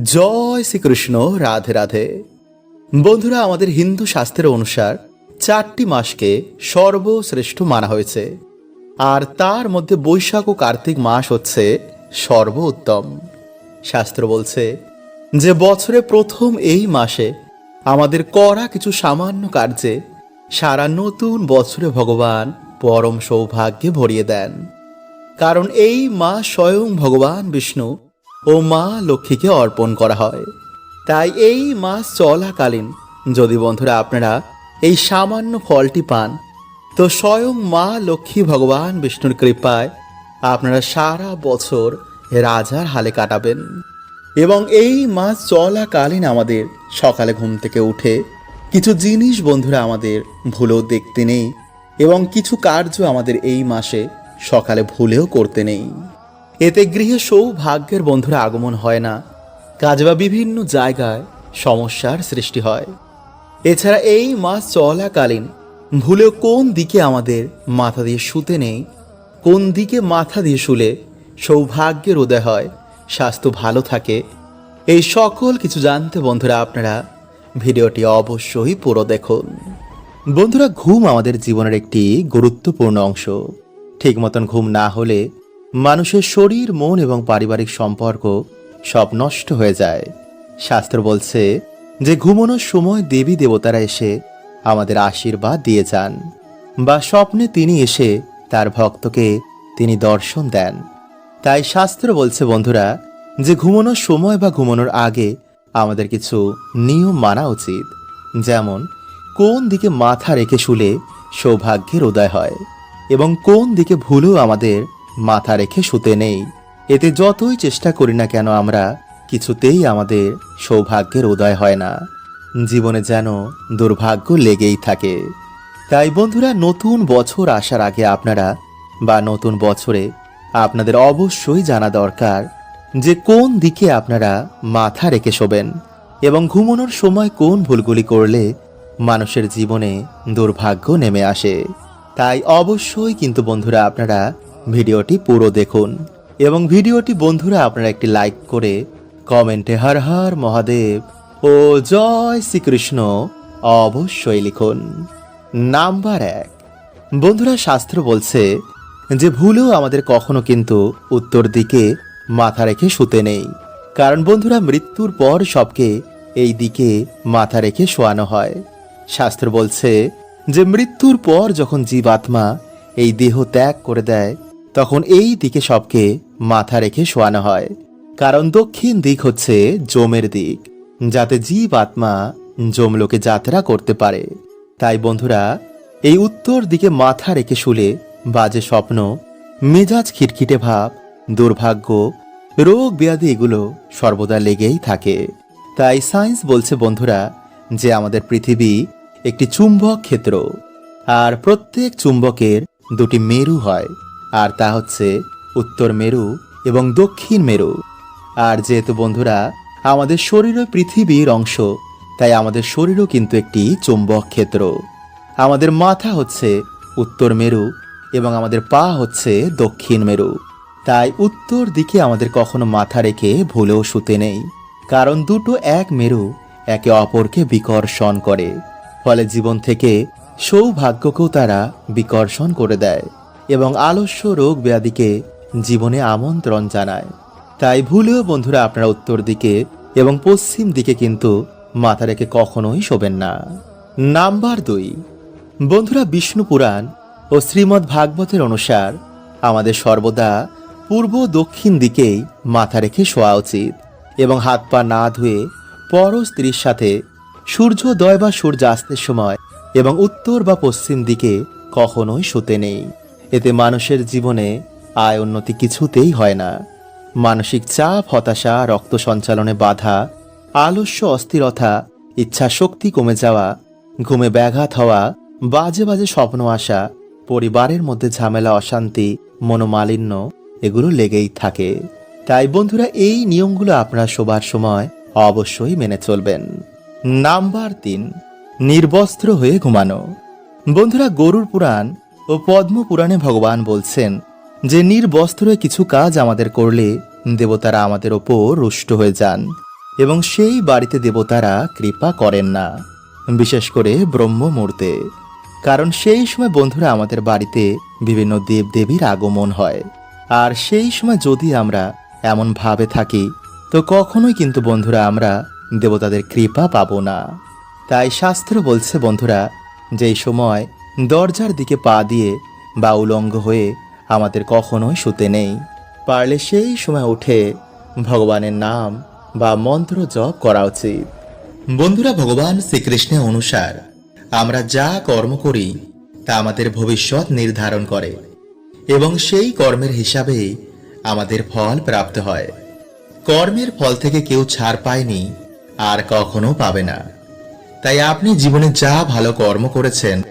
জয় শ্রীকৃষ্ণ, রাধে রাধে। বন্ধুরা, আমাদের হিন্দু শাস্ত্রের অনুসার চারটি মাসকে সর্বশ্রেষ্ঠ মানা হয়েছে। আর তার মধ্যে বৈশাখ ও কার্তিক মাস হচ্ছে সর্বোত্তম শাস্ত্র বলছে যে, বছরে প্রথম এই মাসে আমাদের করা কিছু সামান্য কার্যে সারা নতুন বছরে ভগবান পরম সৌভাগ্যে ভরিয়ে দেন। কারণ এই মা স্বয়ং ভগবান বিষ্ণু ও মা লক্ষ্মীকে অর্পণ করা হয়। তাই এই মাস চলাকালীন, যদি বন্ধুরা আপনারা এই সামান্য ফলটি পান, তো স্বয়ং মা লক্ষ্মী ভগবান বিষ্ণুর কৃপায় আপনারা সারা বছর রাজার হালে কাটাবেন। এবং এই মাস চলাকালীন আমাদের সকালে ঘুম থেকে উঠে কিছু জিনিস বন্ধুরা আমাদের ভুলেও দেখতে নেই এবং কিছু কার্য আমাদের এই মাসে সকালে ভুলেও করতে নেই। এতে গৃহে সৌভাগ্যের বন্ধুরা আগমন হয় না। কাজ বা বিভিন্ন জায়গায় সমস্যার সৃষ্টি হয়। এছাড়া এই মাস চলাকালীন ভুলেও কোন দিকে আমাদের মাথা দিয়ে শুতে নেই, কোন দিকে মাথা দিয়ে শুলে সৌভাগ্যের উদয় হয়, স্বাস্থ্য ভালো থাকে, এই সকল কিছু জানতে বন্ধুরা আপনারা ভিডিওটি অবশ্যই পুরো দেখুন। বন্ধুরা, ঘুম আমাদের জীবনের একটি গুরুত্বপূর্ণ অংশ। ঠিক মতন ঘুম না হলে মানুষের শরীর, মন এবং পারিবারিক সম্পর্ক সব নষ্ট হয়ে যায়। শাস্ত্র বলছে যে ঘুমানোর সময় দেবী দেবতারা এসে আমাদের আশীর্বাদ দিয়ে যান বা স্বপ্নে তিনি এসে তার ভক্তকে তিনি দর্শন দেন। তাই শাস্ত্র বলছে, বন্ধুরা, যে ঘুমানোর সময় বা ঘুমানোর আগে আমাদের কিছু নিয়ম মানা উচিত। যেমন, কোন দিকে মাথা রেখে শুলে সৌভাগ্যের উদয় হয় এবং কোন দিকে ভুলেও আমাদের মাথা রেখে শুতে নেই। এতে যতই চেষ্টা করি না কেন আমরা, কিছুতেই আমাদের সৌভাগ্যের উদয় হয় না। জীবনে যেন দুর্ভাগ্য লেগেই থাকে। তাই বন্ধুরা, নতুন বছর আসার আগে আপনারা, বা নতুন বছরে আপনাদের অবশ্যই জানা দরকার যে কোন দিকে আপনারা মাথা রেখে শোবেন এবং ঘুমানোর সময় কোন ভুলগুলি করলে মানুষের জীবনে দুর্ভাগ্য নেমে আসে। তাই অবশ্যই কিন্তু বন্ধুরা, আপনারা ভিডিওটি পুরো দেখুন এবং ভিডিওটি বন্ধুরা আপনারা একটি লাইক করে কমেন্টে হর হর মহাদেব ও জয় শ্রীকৃষ্ণ অবশ্যই লিখুন। নাম্বার এক। বন্ধুরা শাস্ত্র বলছে যে ভুলেও আমাদের কখনো কিন্তু উত্তর দিকে মাথা রেখে শুতে নেই। কারণ বন্ধুরা মৃত্যুর পর সবকে এই দিকে মাথা রেখে শোয়ানো হয়। শাস্ত্র বলছে যে মৃত্যুর পর যখন জীবাত্মা এই দেহ ত্যাগ করে দেয় তখন এই দিকে সবকে মাথা রেখে শোয়ানো হয়। কারণ দক্ষিণ দিক হচ্ছে জমের দিক, যাতে জীব আত্মা জমলোকে যাত্রা করতে পারে। তাই বন্ধুরা, এই উত্তর দিকে মাথা রেখে শুলে বাজে স্বপ্ন, মেজাজ খিটখিটে ভাব, দুর্ভাগ্য, রোগ ব্যাধি এগুলো সর্বদা লেগেই থাকে। তাই সায়েন্স বলছে বন্ধুরা যে আমাদের পৃথিবী একটি চুম্বক ক্ষেত্র, আর প্রত্যেক চুম্বকের দুটি মেরু হয়। আর তা হচ্ছে উত্তর মেরু এবং দক্ষিণ মেরু। আর যেহেতু বন্ধুরা, আমাদের শরীরও পৃথিবীর অংশ, তাই আমাদের শরীরও কিন্তু একটি চুম্বক ক্ষেত্র। আমাদের মাথা হচ্ছে উত্তর মেরু এবং আমাদের পা হচ্ছে দক্ষিণ মেরু। তাই উত্তর দিকে আমাদের কখনো মাথা রেখে ভুলেও শুতে নেই, কারণ দুটো এক মেরু একে অপরকে বিকর্ষণ করে। ফলে জীবন থেকে সৌভাগ্যকেও তারা বিকর্ষণ করে দেয়। এবং আলস্য রোগ ব্যাধিকে জীবনে আমন্ত্রণ জানায়। তাই ভুলেও বন্ধুরা আপনারা উত্তর দিকে এবং পশ্চিম দিকে কিন্তু মাথা রেখে কখনোই শোবেন না। নাম্বার দুই। বন্ধুরা বিষ্ণু পুরাণ ও শ্রীমদ্ ভাগবতের অনুসার আমাদের সর্বদা পূর্ব দক্ষিণ দিকেই মাথা রেখে শোয়া উচিত এবং হাত পা না ধুয়ে পর স্ত্রীর সাথে সূর্যোদয় বা সূর্যাস্তের সময় এবং উত্তর বা পশ্চিম দিকে কখনোই শুতে নেই। এতে মানুষের জীবনে আয় উন্নতি কিছুতেই হয় না। মানসিক চাপ, হতাশা, রক্ত সঞ্চালনে বাধা, আলস্য, অস্থিরতা ইচ্ছা শক্তি কমে যাওয়া, ঘুমে ব্যাঘাত হওয়া, বাজে বাজে স্বপ্ন আসা, পরিবারের মধ্যে ঝামেলা, অশান্তি, মনোমালিন্য, এগুলো লেগেই থাকে। তাই বন্ধুরা, এই নিয়মগুলো আপনার শোবার সময় অবশ্যই মেনে চলবেন। নাম্বার তিন, নির্বস্ত্র হয়ে ঘুমানো। বন্ধুরা, গরুর পুরাণ ও পদ্ম পুরাণে ভগবান বলছেন, যে নির্বস্ত্র কিছু কাজ আমাদের করলে দেবতারা আমাদের ওপর রুষ্ট হয়ে যান এবং সেই বাড়িতে দেবতারা কৃপা করেন না, বিশেষ করে ব্রহ্ম মুহূর্তে কারণ সেই সময় বন্ধুরা আমাদের বাড়িতে বিভিন্ন দেবদেবীর আগমন হয়। আর সেই সময় যদি আমরা এমন ভাবে থাকি, তো কখনোই কিন্তু বন্ধুরা আমরা দেবতাদের কৃপা পাব না। তাই শাস্ত্র বলছে বন্ধুরা যেই সময় দরজার দিকে পা দিয়ে বা উলঙ্গ হয়ে আমাদের কখনোই শুতে নেই। পারলে সেই সময় উঠে ভগবানের নাম বা মন্ত্র জপ করা উচিত। বন্ধুরা, ভগবান শ্রীকৃষ্ণের অনুসার আমরা যা কর্ম করি, তা আমাদের ভবিষ্যৎ নির্ধারণ করে এবং সেই কর্মের হিসাবেই আমাদের ফল প্রাপ্ত হয়। কর্মের ফল থেকে কেউ ছাড় পায়নি, আর কখনো পাবে না। তাই আপনি জীবনে যা ভালো কর্ম করেছেন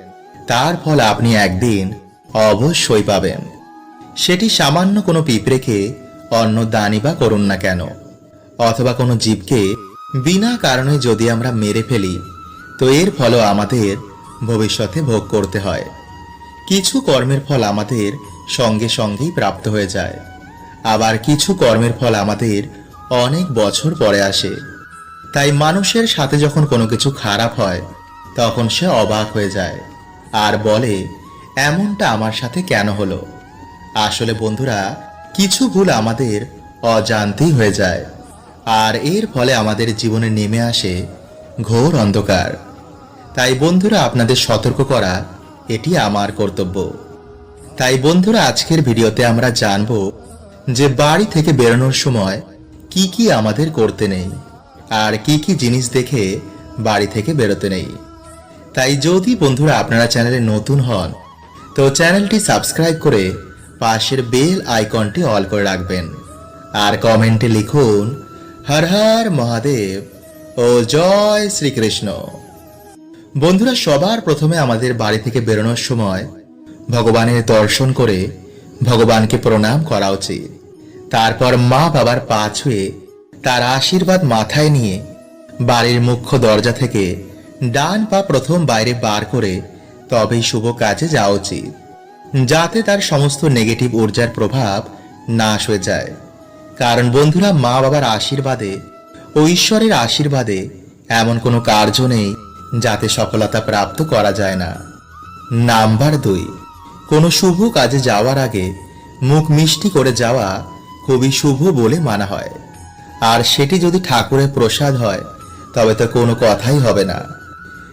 তার ফল আপনি একদিন অবশ্যই পাবেন। সেটি সামান্য কোনো পিঁপড়েকে, অন্ন দানি বা করুন না কেন। অথবা কোনো জীবকে বিনা কারণে যদি আমরা মেরে ফেলি, তো এর ফলও আমাদের ভবিষ্যতে ভোগ করতে হয়। কিছু কর্মের ফল আমাদের সঙ্গে সঙ্গেই প্রাপ্ত হয়ে যায়। আবার কিছু কর্মের ফল আমাদের অনেক বছর পরে আসে। তাই মানুষের সাথে যখন কোনো কিছু খারাপ হয়, তখন সে অবাক হয়ে যায়। আর বলে, এমনটা আমার সাথে কেন হলো? আসলে বন্ধুরা, কিছু ভুল আমাদের অজান্তেই হয়ে যায়। আর এর ফলে আমাদের জীবনে নেমে আসে ঘোর অন্ধকার। তাই বন্ধুরা, আপনাদের সতর্ক করা, এটি আমার কর্তব্য। তাই বন্ধুরা, আজকের ভিডিওতে আমরা জানব যে বাড়ি থেকে বেরোনোর সময় কি কি আমাদের করতে নেই, আর কি কি জিনিস দেখে বাড়ি থেকে বেরোতে নেই। তাই যদি বন্ধুরা আপনারা চ্যানেলে নতুন হন, তো চ্যানেলটি সাবস্ক্রাইব করে পাশের বেল আইকনটি অল করে রাখবেন। আর কমেন্টে লিখুন, হর হর মহাদেব ও জয় শ্রীকৃষ্ণ। বন্ধুরা, সবার প্রথমে আমাদের বাড়ি থেকে বেরোনোর সময় ভগবানের দর্শন করে ভগবানকে প্রণাম করা উচিত। তারপর মা বাবার পা ছুঁয়ে তার আশীর্বাদ মাথায় নিয়ে বাড়ির মুখ্য দরজা থেকে ডান পা প্রথম বাইরে বার করে তবেই শুভ কাজে যাওয়া উচিত। যাতে তার সমস্ত নেগেটিভ ঊর্জার প্রভাব নাশ হয়ে যায়। কারণ বন্ধুরা মা বাবার আশীর্বাদে ও ঈশ্বরের আশীর্বাদে এমন কোনো কার্য নেই যাতে সফলতা প্রাপ্ত করা যায় না। নাম্বার দুই, কোনো শুভ কাজে যাওয়ার আগে মুখ মিষ্টি করে যাওয়া খুবই শুভ বলে মানা হয়। আর সেটি যদি ঠাকুরের প্রসাদ হয়, তবে তো কোনো কথাই হবে না।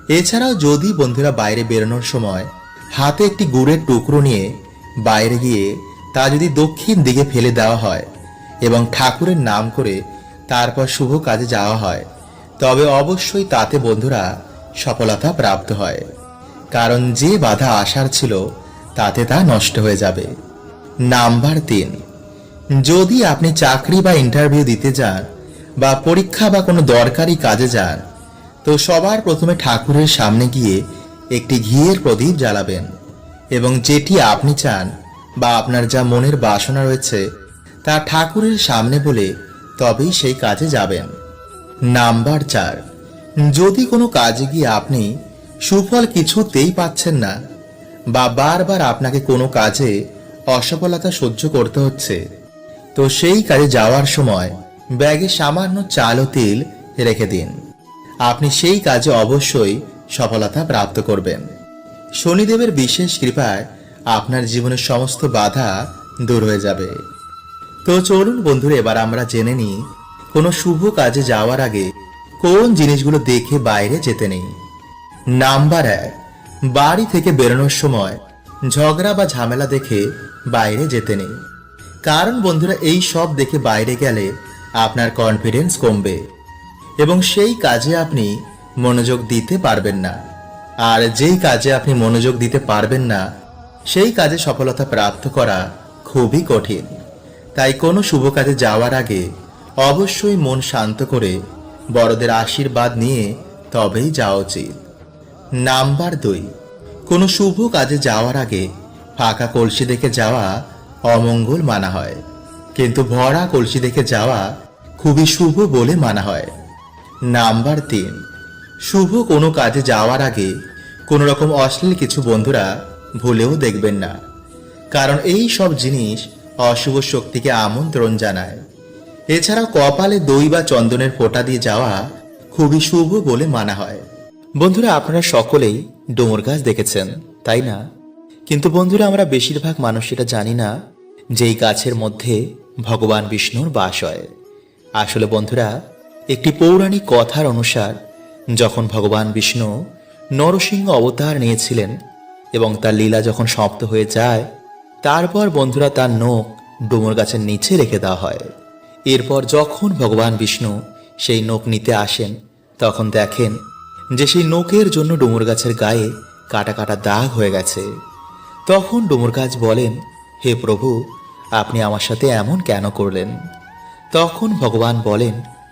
এছাড়াও যদি বন্ধুরা বাইরে বেরোনোর সময় হাতে একটি গুড়ের টুকরো নিয়ে বাইরে গিয়ে তা যদি দক্ষিণ দিকে ফেলে দেওয়া হয় এবং ঠাকুরের নাম করে তারপর শুভ কাজে যাওয়া হয়, তবে অবশ্যই তাতে বন্ধুরা সফলতা প্রাপ্ত হয়। কারণ যে বাধা আসার ছিল, তাতে তা নষ্ট হয়ে যাবে। নাম্বার তিন, যদি আপনি চাকরি বা ইন্টারভিউ দিতে যান বা পরীক্ষা বা কোনো দরকারি কাজে যান তো সবার প্রথমে ঠাকুরের সামনে গিয়ে একটি ঘিয়ের প্রদীপ জ্বালাবেন এবং যেটি আপনি চান বা আপনার যা মনের বাসনা রয়েছে তা ঠাকুরের সামনে বলে তবেই সেই কাজে যাবেন। নাম্বার চার। যদি কোনো কাজে গিয়ে আপনি সুফল কিছুতেই পাচ্ছেন না বা বারবার আপনাকে কোনো কাজে অসফলতা সহ্য করতে হচ্ছে, তো সেই কাজে যাওয়ার সময় ব্যাগে সামান্য চাল ও তেল রেখে দিন। আপনি সেই কাজে অবশ্যই সফলতা প্রাপ্ত করবেন। শনিদেবের বিশেষ কৃপায় আপনার জীবনের সমস্ত বাধা দূর হয়ে যাবে। তো চলুন বন্ধুরা, এবার আমরা জেনে নিই কোনো শুভ কাজে যাওয়ার আগে কোন জিনিসগুলো দেখে বাইরে যেতে নেই। নাম্বার এক, বাড়ি থেকে বেরোনোর সময় ঝগড়া বা ঝামেলা দেখে বাইরে যেতে নেই। কারণ বন্ধুরা, এই সব দেখে বাইরে গেলে আপনার কনফিডেন্স কমবে। এবং সেই কাজে আপনি মনোযোগ দিতে পারবেন না। আর যেই কাজে আপনি মনোযোগ দিতে পারবেন না, সেই কাজে সফলতা প্রাপ্ত করা খুবই কঠিন। তাই কোনো শুভ কাজে যাওয়ার আগে অবশ্যই মন শান্ত করে বড়দের আশীর্বাদ নিয়ে তবেই যাওয়া উচিত। নাম্বার দুই, কোনো শুভ কাজে যাওয়ার আগে ফাঁকা কলসি দেখে যাওয়া অমঙ্গল মানা হয়। কিন্তু ভরা কলসি দেখে যাওয়া খুবই শুভ বলে মানা হয়। নাম্বার তিন। শুভ কোনো কাজে যাওয়ার আগে কোনো রকম অশ্লীল কিছু বন্ধুরা ভুলেও দেখবেন না। কারণ এই সব জিনিস অশুভ শক্তিকে আমন্ত্রণ জানায়। এছাড়া কপালে দই বা চন্দনের ফোঁটা দিয়ে যাওয়া খুবই শুভ বলে মানা হয়। বন্ধুরা, আপনারা সকলেই ডোমর গাছ দেখেছেন, তাই না? কিন্তু বন্ধুরা, আমরা বেশিরভাগ মানুষ এটা জানি না যে এই গাছের মধ্যে ভগবান বিষ্ণুর বাস হয়। আসলে বন্ধুরা একটি পৌরাণিক কথার অনুসার, যখন ভগবান বিষ্ণু নরসিংহ অবতার নিয়েছিলেন এবং তার লীলা যখন সমাপ্ত হয়ে যায়, তারপর বন্ধুরা তার নখ ডুমুর গাছের নিচে রেখে দেওয়া হয়। এরপর যখন ভগবান বিষ্ণু সেই নখ নিতে আসেন, তখন দেখেন যে সেই নখের জন্য ডুমুর গাছের গায়ে কাটা কাটা দাগ হয়ে গেছে। তখন ডুমুর গাছ বলেন, হে প্রভু, আপনি আমার সাথে এমন কেন করলেন? তখন ভগবান বলেন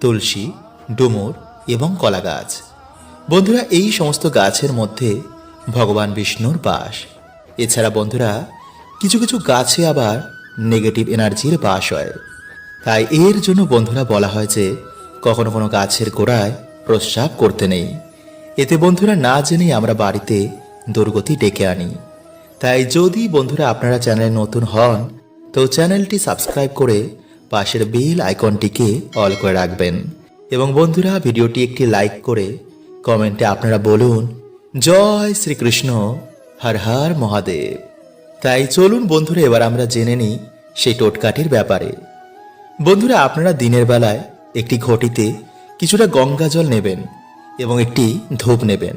তুলসী, ডুমুর এবং কলা গাছ বন্ধুরা, এই সমস্ত গাছের মধ্যে ভগবান বিষ্ণুর বাস। এছাড়া বন্ধুরা, কিছু কিছু গাছে আবার নেগেটিভ এনার্জির বাস হয়। তাই এর জন্য বন্ধুরা বলা হয় যে, কখনো কোনো গাছের গোড়ায় প্রস্রাব করতে নেই। এতে বন্ধুরা না জেনেই আমরা বাড়িতে দুর্গতি ডেকে আনি। তাই যদি বন্ধুরা আপনারা চ্যানেলে নতুন হন, তো চ্যানেলটি সাবস্ক্রাইব করে পাশের বেল আইকনটিকে অল করে রাখবেন। এবং বন্ধুরা, ভিডিওটি একটি লাইক করে কমেন্টে আপনারা বলুন, জয় শ্রীকৃষ্ণ, হর হর মহাদেব। তাই চলুন বন্ধুরা, এবার আমরা জেনে নিই সেই টোটকাটির ব্যাপারে। বন্ধুরা, আপনারা দিনের বেলায় একটি ঘটিতে কিছুটা গঙ্গা জল নেবেন এবং একটি ধূপ নেবেন।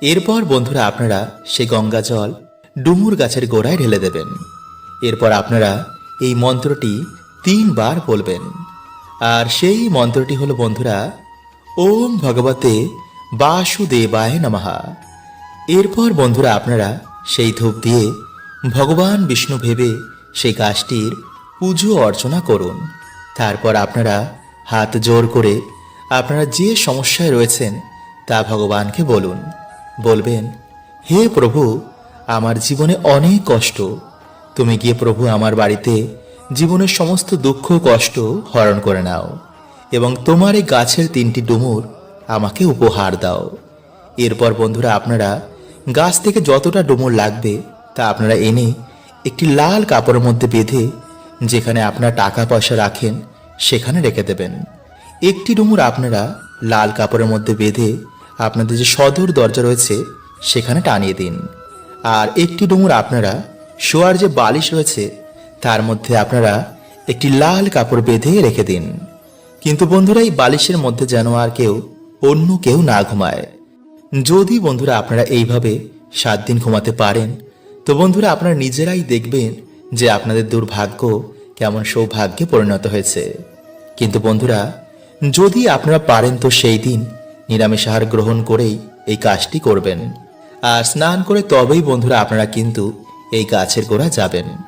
এরপর বন্ধুরা, আপনারা সেই গঙ্গা জল ডুমুর গাছের গোড়ায় ঢেলে দেবেন। এরপর আপনারা এই মন্ত্রটি তিনবার বলবেন। আর সেই মন্ত্রটি হলো, বন্ধুরা, ওম ভগবতে বাসুদেবায় নমহা এরপর, বন্ধুরা, আপনারা সেই ধূপ দিয়ে ভগবান বিষ্ণু ভেবে সেই গাছটির পুজো অর্চনা করুন। তারপর আপনারা হাত জোর করে আপনারা যে সমস্যায় রয়েছেন তা ভগবানকে বলুন। বলবেন, হে প্রভু, আমার জীবনে অনেক কষ্ট। তুমি গিয়ে প্রভু আমার বাড়িতে জীবনের সমস্ত দুঃখ কষ্ট হরণ করে নাও, এবং তোমার এই গাছের তিনটি ডুমুর আমাকে উপহার দাও। এরপর বন্ধুরা, আপনারা গাছ থেকে যতটা ডুমুর লাগবে তা আপনারা এনে একটি লাল কাপড়ের মধ্যে বেঁধে যেখানে আপনার টাকা পয়সা রাখেন, সেখানে রেখে দেবেন। একটি ডুমুর আপনারা লাল কাপড়ের মধ্যে বেঁধে আপনাদের যে সদর দরজা রয়েছে, সেখানে টানিয়ে দিন। আর একটি ডুমুর আপনারা শোয়ার যে বালিশ রয়েছে তার মধ্যে আপনারা একটি লাল কাপড় বেঁধে রেখে দিন। কিন্তু বন্ধুরা, এই বালিশের মধ্যে যেন আর কেউ, অন্য কেউ না ঘুমায়। যদি বন্ধুরা আপনারা এইভাবে সাত দিন ঘুমাতে পারেন, তো বন্ধুরা আপনারা নিজেরাই দেখবেন যে আপনাদের দুর্ভাগ্য কেমন সৌভাগ্যে পরিণত হয়েছে। কিন্তু বন্ধুরা, যদি আপনারা পারেন তো সেই দিন নিরামিষ আহার গ্রহণ করেই এই কাজটি করবেন। আর স্নান করে তবেই বন্ধুরা আপনারা কিন্তু এই গাছের গোড়া যাবেন।